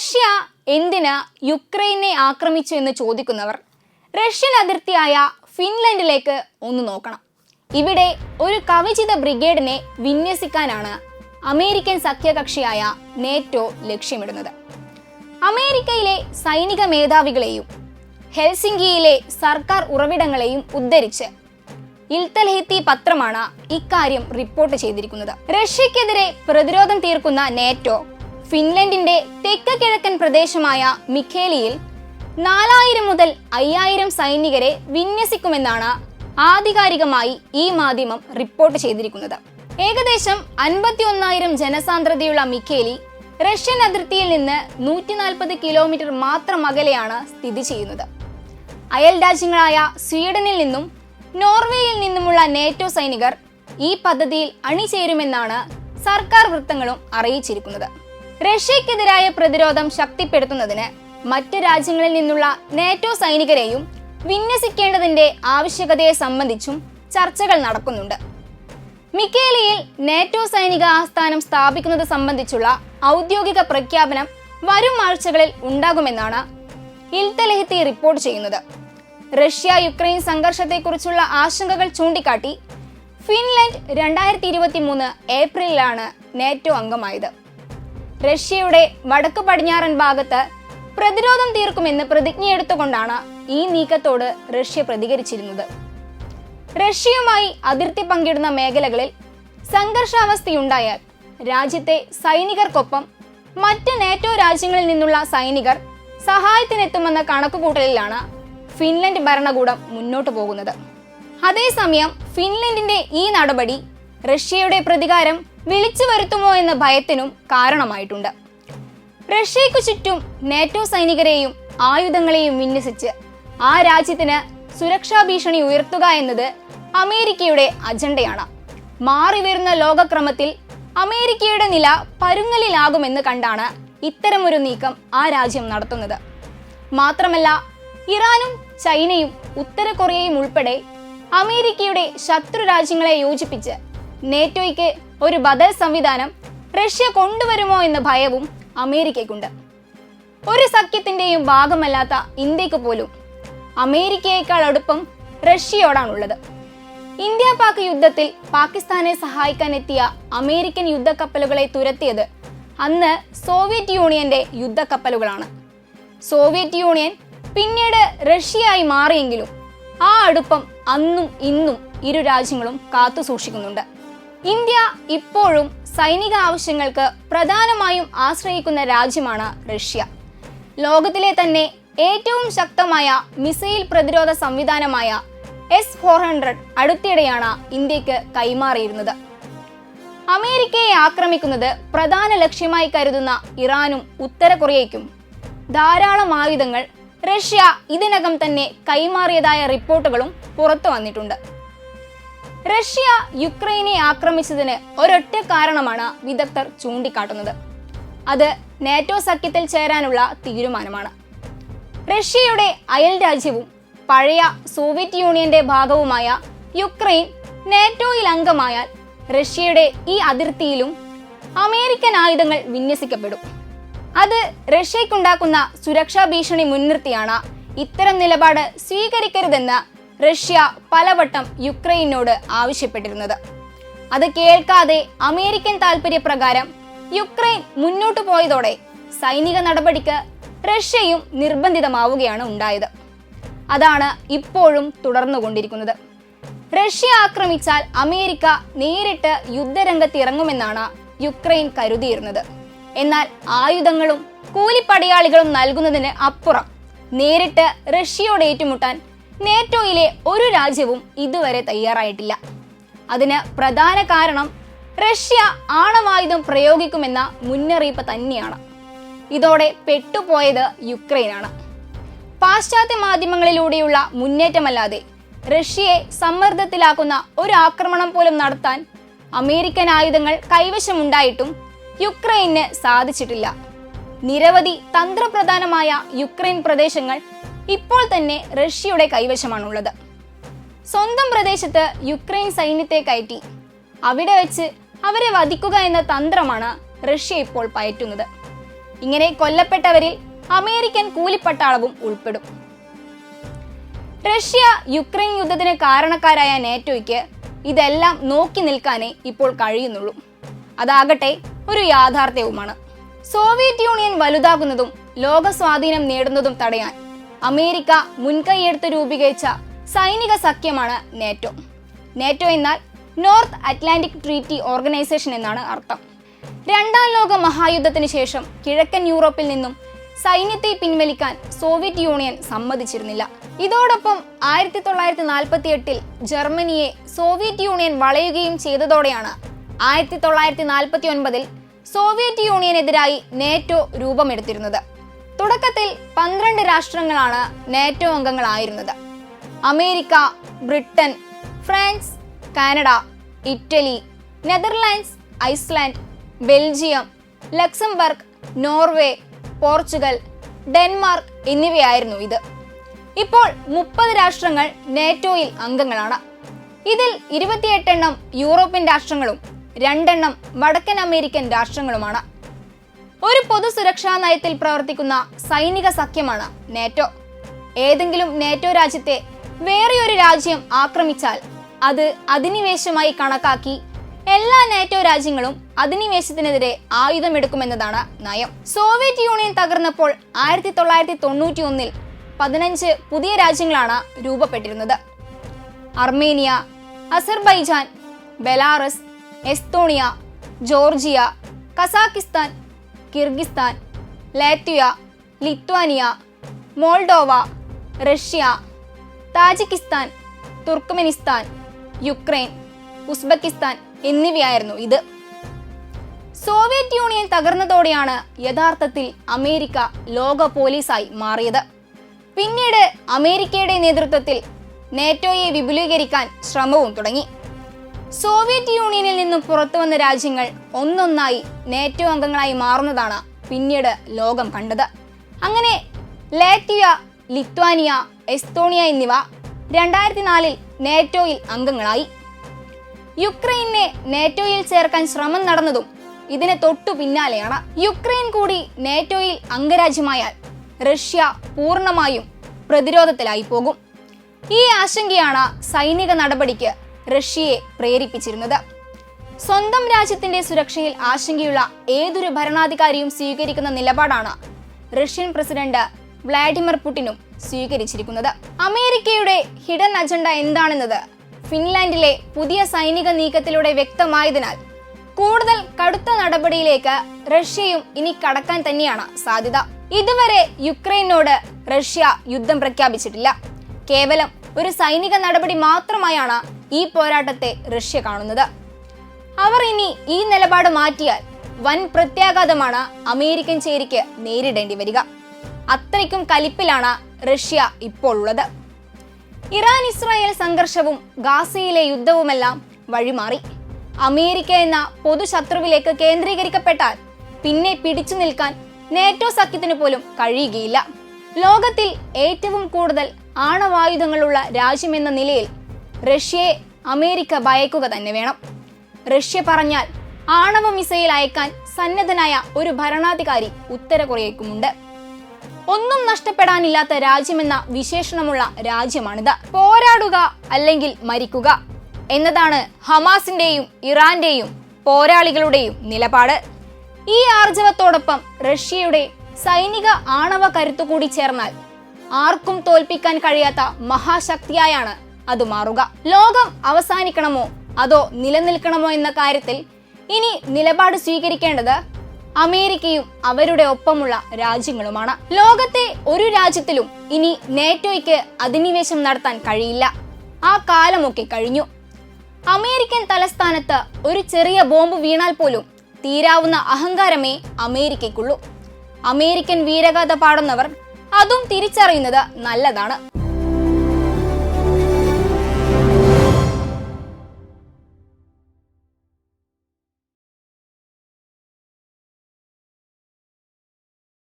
Russia എന്തിന് യുക്രൈനെ ആക്രമിച്ചു എന്ന് ചോദിക്കുന്നവർ റഷ്യൻ അതിർത്തിയായ ഫിൻലൻഡിലേക്ക് ഒന്ന് നോക്കണം. ഇവിടെ ഒരു കവചിത ബ്രിഗേഡിനെ വിന്യസിക്കാനാണ് അമേരിക്കൻ സഖ്യകക്ഷിയായ നേറ്റോ ലക്ഷ്യമിടുന്നത്. അമേരിക്കയിലെ സൈനിക മേധാവികളെയും ഹെൽസിംഗിയിലെ സർക്കാർ ഉറവിടങ്ങളെയും ഉദ്ധരിച്ച് ഇൽത്തൽഹിത്തി പത്രമാണ് ഇക്കാര്യം റിപ്പോർട്ട് ചെയ്തിരിക്കുന്നത്. റഷ്യക്കെതിരെ പ്രതിരോധം തീർക്കുന്ന നേറ്റോ ഫിൻലൻഡിന്റെ തെക്ക് കിഴക്കൻ പ്രദേശമായ മിഖേലിയിൽ നാലായിരം മുതൽ അയ്യായിരം സൈനികരെ വിന്യസിക്കുമെന്നാണ് ആധികാരികമായി ഈ മാധ്യമം റിപ്പോർട്ട് ചെയ്തിരിക്കുന്നത്. ഏകദേശം അൻപത്തി ഒന്നായിരം ജനസാന്ദ്രതയുള്ള മിഖേലി റഷ്യൻ അതിർത്തിയിൽ നിന്ന് നൂറ്റി നാൽപ്പത് കിലോമീറ്റർ മാത്രം അകലെയാണ് സ്ഥിതി ചെയ്യുന്നത്. അയൽ രാജ്യങ്ങളായ സ്വീഡനിൽ നിന്നും നോർവേയിൽ നിന്നുമുള്ള നേറ്റോ സൈനികർ ഈ പദ്ധതിയിൽ അണിചേരുമെന്നാണ് സർക്കാർ വൃത്തങ്ങളും അറിയിച്ചിരിക്കുന്നത്. റഷ്യക്കെതിരായ പ്രതിരോധം ശക്തിപ്പെടുത്തുന്നതിന് മറ്റ് രാജ്യങ്ങളിൽ നിന്നുള്ള നേറ്റോ സൈനികരെയും വിന്യസിക്കേണ്ടതിന്റെ ആവശ്യകതയെ സംബന്ധിച്ചും ചർച്ചകൾ നടക്കുന്നുണ്ട്. മിക്കേലിയിൽ നേറ്റോ സൈനിക ആസ്ഥാനം സ്ഥാപിക്കുന്നത് സംബന്ധിച്ചുള്ള ഔദ്യോഗിക പ്രഖ്യാപനം വരും ആഴ്ചകളിൽ ഉണ്ടാകുമെന്നാണ് ഇൽത്തലഹിത്തി റിപ്പോർട്ട് ചെയ്യുന്നത്. റഷ്യ യുക്രൈൻ സംഘർഷത്തെക്കുറിച്ചുള്ള ആശങ്കകൾ ചൂണ്ടിക്കാട്ടി ഫിൻലൻഡ് രണ്ടായിരത്തി ഇരുപത്തി മൂന്ന് ഏപ്രിലിലാണ് നേറ്റോ അംഗമായത്. റഷ്യയുടെ വടക്കു പടിഞ്ഞാറൻ ഭാഗത്ത് പ്രതിരോധം തീർക്കുമെന്ന് പ്രതിജ്ഞയെടുത്തുകൊണ്ടാണ് ഈ നീക്കത്തോട് റഷ്യ പ്രതികരിച്ചിരുന്നത്. റഷ്യയുമായി അതിർത്തി പങ്കിടുന്ന മേഖലകളിൽ സംഘർഷാവസ്ഥയുണ്ടായാൽ രാജ്യത്തെ സൈനികർക്കൊപ്പം മറ്റ് നേറ്റോ രാജ്യങ്ങളിൽ നിന്നുള്ള സൈനികർ സഹായത്തിനെത്തുമെന്ന കണക്കുകൂട്ടലിലാണ് ഫിൻലൻഡ് ഭരണകൂടം മുന്നോട്ടു പോകുന്നത്. അതേസമയം ഫിൻലൻഡിന്റെ ഈ നടപടി റഷ്യയുടെ പ്രതികാരം വിളിച്ചു വരുത്തുമോ എന്ന ഭയത്തിനും കാരണമായിട്ടുണ്ട്. റഷ്യയ്ക്കു ചുറ്റും നേറ്റോ സൈനികരെയും ആയുധങ്ങളെയും വിന്യസിച്ച് ആ രാജ്യത്തിന് സുരക്ഷാ ഭീഷണി ഉയർത്തുക എന്നത് അമേരിക്കയുടെ അജണ്ടയാണ്. മാറി വരുന്ന ലോകക്രമത്തിൽ അമേരിക്കയുടെ നില പരുങ്ങലിലാകുമെന്ന് കണ്ടാണ് ഇത്തരമൊരു നീക്കം ആ രാജ്യം നടത്തുന്നത്. മാത്രമല്ല ഇറാനും ചൈനയും ഉത്തര കൊറിയയും ഉൾപ്പെടെ അമേരിക്കയുടെ ശത്രു രാജ്യങ്ങളെ യോജിപ്പിച്ച് നേറ്റോയ്ക്ക് ഒരു ബദൽ സംവിധാനം റഷ്യ കൊണ്ടുവരുമോ എന്ന ഭയവും അമേരിക്കയ്ക്കുണ്ട്. ഒരു സഖ്യത്തിന്റെയും ഭാഗമല്ലാത്ത ഇന്ത്യയ്ക്ക് പോലും അമേരിക്കയേക്കാൾ അടുപ്പം റഷ്യയോടാണുള്ളത്. ഇന്ത്യ പാക് യുദ്ധത്തിൽ പാകിസ്ഥാനെ സഹായിക്കാൻ എത്തിയ അമേരിക്കൻ യുദ്ധക്കപ്പലുകളെ തുരത്തിയത് അന്ന് സോവിയറ്റ് യൂണിയന്റെ യുദ്ധക്കപ്പലുകളാണ്. സോവിയറ്റ് യൂണിയൻ പിന്നീട് റഷ്യയായി മാറിയെങ്കിലും ആ അടുപ്പം അന്നും ഇന്നും ഇരു രാജ്യങ്ങളും കാത്തു സൂക്ഷിക്കുന്നുണ്ട് ഇന്ത്യ ഇപ്പോഴും സൈനിക ആവശ്യങ്ങൾക്ക് പ്രധാനമായും ആശ്രയിക്കുന്ന രാജ്യമാണ് റഷ്യ. ലോകത്തിലെ തന്നെ ഏറ്റവും ശക്തമായ മിസൈൽ പ്രതിരോധ സംവിധാനമായ എസ് ഫോർ ഹൺഡ്രഡ് അടുത്തിടെയാണ് ഇന്ത്യയ്ക്ക് കൈമാറിയിരുന്നത്. അമേരിക്കയെ ആക്രമിക്കുന്നത് പ്രധാന ലക്ഷ്യമായി കരുതുന്ന ഇറാനും ഉത്തര കൊറിയയ്ക്കും ധാരാളം ആയുധങ്ങൾ റഷ്യ ഇതിനകം തന്നെ കൈമാറിയതായ റിപ്പോർട്ടുകളും പുറത്തു വന്നിട്ടുണ്ട്. റഷ്യ യുക്രൈനെ ആക്രമിച്ചതിന് ഒരൊറ്റ കാരണമാണ് വിദഗ്ധർ ചൂണ്ടിക്കാട്ടുന്നത്. അത് നാറ്റോ സഖ്യത്തിൽ ചേരാനുള്ള തീരുമാനമാണ്. റഷ്യയുടെ അയൽ രാജ്യവും പഴയ സോവിയറ്റ് യൂണിയന്റെ ഭാഗവുമായ യുക്രൈൻ നാറ്റോയിൽ അംഗമായാൽ റഷ്യയുടെ ഈ അതിർത്തിയിലും അമേരിക്കൻ ആയുധങ്ങൾ വിന്യസിക്കപ്പെടും. അത് റഷ്യക്കുണ്ടാക്കുന്ന സുരക്ഷാ ഭീഷണി മുൻനിർത്തിയാണ് ഇത്തരം നിലപാട് സ്വീകരിക്കരുതെന്ന് റഷ്യ പലവട്ടം യുക്രൈനോട് ആവശ്യപ്പെട്ടിരുന്നത്. അത് കേൾക്കാതെ അമേരിക്കൻ താൽപര്യപ്രകാരം യുക്രൈൻ മുന്നോട്ടു പോയതോടെ സൈനിക നടപടിക്ക് റഷ്യയും നിർബന്ധിതമാവുകയാണ് ഉണ്ടായത്. അതാണ് ഇപ്പോഴും തുടർന്നുകൊണ്ടിരിക്കുന്നത്. റഷ്യ ആക്രമിച്ചാൽ അമേരിക്ക നേരിട്ട് യുദ്ധരംഗത്തിറങ്ങുമെന്നാണ് യുക്രൈൻ കരുതിയിരുന്നത്. എന്നാൽ ആയുധങ്ങളും കൂലിപ്പടയാളികളും നൽകുന്നതിന് അപ്പുറം നേരിട്ട് റഷ്യയോട് ഏറ്റുമുട്ടാൻ നേറ്റോയിലെ ഒരു രാജ്യവും ഇതുവരെ തയ്യാറായിട്ടില്ല. അതിന് പ്രധാന കാരണം റഷ്യ ആണവായുധം പ്രയോഗിക്കുമെന്ന മുന്നറിയിപ്പ് തന്നെയാണ്. ഇതോടെ പെട്ടുപോയത് യുക്രൈനാണ്. പാശ്ചാത്യ മാധ്യമങ്ങളിലൂടെയുള്ള മുന്നേറ്റമല്ലാതെ റഷ്യയെ സമ്മർദ്ദത്തിലാക്കുന്ന ഒരു ആക്രമണം പോലും നടത്താൻ അമേരിക്കൻ ആയുധങ്ങൾ കൈവശമുണ്ടായിട്ടും യുക്രൈന് സാധിച്ചിട്ടില്ല. നിരവധി തന്ത്രപ്രധാനമായ യുക്രൈൻ പ്രദേശങ്ങൾ ഇപ്പോൾ തന്നെ റഷ്യയുടെ കൈവശമാണുള്ളത്. സ്വന്തം പ്രദേശത്ത് യുക്രൈൻ സൈന്യത്തെ കയറ്റി അവിടെ വെച്ച് അവരെ വധിക്കുക എന്ന തന്ത്രമാണ് റഷ്യ ഇപ്പോൾ പയറ്റുന്നത്. ഇങ്ങനെ കൊല്ലപ്പെട്ടവരിൽ അമേരിക്കൻ കൂലിപ്പട്ടാളവും ഉൾപ്പെടും. റഷ്യ യുക്രൈൻ യുദ്ധത്തിന് കാരണക്കാരായ നേറ്റോയ്ക്ക് ഇതെല്ലാം നോക്കി നിൽക്കാനേ ഇപ്പോൾ കഴിയുന്നുള്ളൂ. അതാകട്ടെ ഒരു യാഥാർത്ഥ്യവുമാണ്. സോവിയറ്റ് യൂണിയൻ വലുതാകുന്നതും ലോക സ്വാധീനം നേടുന്നതും തടയാൻ അമേരിക്ക മുൻകൈയെടുത്ത് രൂപീകരിച്ച സൈനിക സഖ്യമാണ് നേറ്റോ. നേറ്റോ എന്നാൽ നോർത്ത് അറ്റ്ലാന്റിക് ട്രീറ്റി ഓർഗനൈസേഷൻ എന്നാണ് അർത്ഥം. രണ്ടാം ലോക മഹായുദ്ധത്തിന് ശേഷം കിഴക്കൻ യൂറോപ്പിൽ നിന്നും സൈന്യത്തെ പിൻവലിക്കാൻ സോവിയറ്റ് യൂണിയൻ സമ്മതിച്ചിരുന്നില്ല. ഇതോടൊപ്പം ആയിരത്തി തൊള്ളായിരത്തി നാൽപ്പത്തി എട്ടിൽ ജർമ്മനിയെ സോവിയറ്റ് യൂണിയൻ വളയുകയും ചെയ്തതോടെയാണ് ആയിരത്തി തൊള്ളായിരത്തി നാൽപ്പത്തി ഒൻപതിൽ സോവിയറ്റ് യൂണിയനെതിരായി നേറ്റോ രൂപമെടുത്തിരുന്നത്. തുടക്കത്തിൽ പന്ത്രണ്ട് രാഷ്ട്രങ്ങളാണ് NATO അംഗങ്ങളായിരുന്നത്. America Britain France Canada Italy Netherlands Iceland Belgium Luxembourg Norway Portugal Denmark എന്നിവയായിരുന്നു ഇത്. ഇപ്പോൾ മുപ്പത് രാഷ്ട്രങ്ങൾ നാറ്റോയിൽ അംഗങ്ങളാണ്. ഇതിൽ ഇരുപത്തിയെട്ടെണ്ണം യൂറോപ്യൻ രാഷ്ട്രങ്ങളും രണ്ടെണ്ണം വടക്കൻ അമേരിക്കൻ രാഷ്ട്രങ്ങളുമാണ്. ഒരു പൊതു സുരക്ഷാ നയത്തിൽ പ്രവർത്തിക്കുന്ന സൈനിക സഖ്യമാണ് നേറ്റോ. ഏതെങ്കിലും നേറ്റോ രാജ്യത്തെ വേറെയൊരു രാജ്യം ആക്രമിച്ചാൽ അത് അധിനിവേശമായി കണക്കാക്കി എല്ലാ നാറ്റോ രാജ്യങ്ങളും അധിനിവേശത്തിനെതിരെ ആയുധമെടുക്കുമെന്നതാണ് നയം. സോവിയറ്റ് യൂണിയൻ തകർന്നപ്പോൾ ആയിരത്തി തൊള്ളായിരത്തി തൊണ്ണൂറ്റി ഒന്നിൽ പതിനഞ്ച് പുതിയ രാജ്യങ്ങളാണ് രൂപപ്പെട്ടിരുന്നത്. Armenia Azerbaijan Belarus Estonia Georgia Kazakhstan Kyrgyzstan Latvia Lithuania Moldova Russia Tajikistan Turkmenistan Ukraine Uzbekistan എന്നിവയായിരുന്നു ഇത്. സോവിയറ്റ് യൂണിയൻ തകർന്നതോടെയാണ് യഥാർത്ഥത്തിൽ അമേരിക്ക ലോക പോലീസായി മാറിയത്. പിന്നീട് അമേരിക്കയുടെ നേതൃത്വത്തിൽ നേറ്റോയെ വിപുലീകരിക്കാൻ ശ്രമവും തുടങ്ങി. സോവിയറ്റ് യൂണിയനിൽ നിന്നും പുറത്തു വന്ന രാജ്യങ്ങൾ ഒന്നൊന്നായി നേറ്റോ അംഗങ്ങളായി മാറുന്നതാണ് പിന്നീട് ലോകം കണ്ടത്. അങ്ങനെ ലാറ്റ്വിയ ലിത്വാനിയ എസ്തോണിയ എന്നിവ രണ്ടായിരത്തി നാലിൽ നേറ്റോയിൽ അംഗങ്ങളായി. യുക്രൈനെ നേറ്റോയിൽ ചേർക്കാൻ ശ്രമം നടന്നതും ഇതിന് തൊട്ടു പിന്നാലെയാണ്. യുക്രൈൻ കൂടി നേറ്റോയിൽ അംഗരാജ്യമായാൽ റഷ്യ പൂർണമായും പ്രതിരോധത്തിലായി പോകും. ഈ ആശങ്കയാണ് സൈനിക നടപടിക്ക് റഷ്യയെ പ്രേരിപ്പിച്ചിരുന്നത്. സ്വന്തം രാജ്യത്തിന്റെ സുരക്ഷയിൽ ആശങ്കയുള്ള ഏതൊരു ഭരണാധികാരിയും സ്വീകരിക്കുന്ന നിലപാടാണ് റഷ്യൻ പ്രസിഡന്റ് വ്ളാഡിമിർ പുടിനും സ്വീകരിച്ചിരിക്കുന്നത്. അമേരിക്കയുടെ ഹിഡൻ അജണ്ട എന്താണെന്നത് ഫിൻലാൻഡിലെ പുതിയ സൈനിക നീക്കത്തിലൂടെ വ്യക്തമായതിനാൽ കൂടുതൽ കടുത്ത നടപടിയിലേക്ക് റഷ്യയും ഇനി കടക്കാൻ തന്നെയാണ് സാധ്യത. ഇതുവരെ യുക്രൈനോട് റഷ്യ യുദ്ധം പ്രഖ്യാപിച്ചിട്ടില്ല. കേവലം ഒരു സൈനിക നടപടി മാത്രമായാണ് ഈ പോരാട്ടത്തെ റഷ്യ കാണുന്നത്. അവർ ഇനി ഈ നിലപാട് മാറ്റിയാൽ വൻ പ്രത്യാഘാതമാണ് അമേരിക്കൻ ചേരിക്ക് നേരിടേണ്ടി വരിക. അത്രയ്ക്കും കലിപ്പിലാണ് റഷ്യ ഇപ്പോൾ ഉള്ളത്. ഇറാൻ ഇസ്രായേൽ സംഘർഷവും ഗാസയിലെ യുദ്ധവുമെല്ലാം വഴിമാറി. അമേരിക്ക എന്ന പൊതുശത്രുവിലേക്ക് കേന്ദ്രീകരിക്കപ്പെട്ടാൽ പിന്നെ പിടിച്ചു നിൽക്കാൻ നേറ്റോ സഖ്യത്തിന് പോലും കഴിയുകയില്ല. ലോകത്തിൽ ഏറ്റവും കൂടുതൽ ആണവായുധങ്ങളുള്ള രാജ്യമെന്ന നിലയിൽ റഷ്യയെ അമേരിക്ക ഭയക്കുക തന്നെ വേണം. റഷ്യ പറഞ്ഞാൽ ആണവ മിസൈൽ അയക്കാൻ സന്നദ്ധനായ ഒരു ഭരണാധികാരി ഉത്തര കൊറിയക്കുമുണ്ട് ഒന്നും നഷ്ടപ്പെടാനില്ലാത്ത രാജ്യമെന്ന വിശേഷണമുള്ള രാജ്യമാണിത്. പോരാടുക അല്ലെങ്കിൽ മരിക്കുക എന്നതാണ് ഹമാസിന്റെയും ഇറാന്റെയും പോരാളികളുടെയും നിലപാട്. ഈ ആർജവത്തോടൊപ്പം റഷ്യയുടെ സൈനിക ആണവ കരുത്തു കൂടി ചേർന്നാൽ ആർക്കും തോൽപ്പിക്കാൻ കഴിയാത്ത മഹാശക്തിയായാണ് അത് മാറുക. ലോകം അവസാനിക്കണമോ? അതോ നിലനിൽക്കണമോ എന്ന കാര്യത്തിൽ ഇനി നിലപാട് സ്വീകരിക്കേണ്ടത് അമേരിക്കയും അവരുടെ ഒപ്പമുള്ള രാജ്യങ്ങളുമാണ്. ലോകത്തെ ഒരു രാജ്യത്തിലും ഇനി നേറ്റോയ്ക്ക് അധിനിവേശം നടത്താൻ കഴിയില്ല. ആ കാലമൊക്കെ കഴിഞ്ഞു. അമേരിക്കൻ തലസ്ഥാനത്ത് ഒരു ചെറിയ ബോംബ് വീണാൽ പോലും തീരാവുന്ന അഹങ്കാരമേ അമേരിക്കയ്ക്കുള്ളൂ. അമേരിക്കൻ വീരഗാഥ പാടുന്നവർ അതും തിരിച്ചറിയുന്നത് നല്ലതാണ്.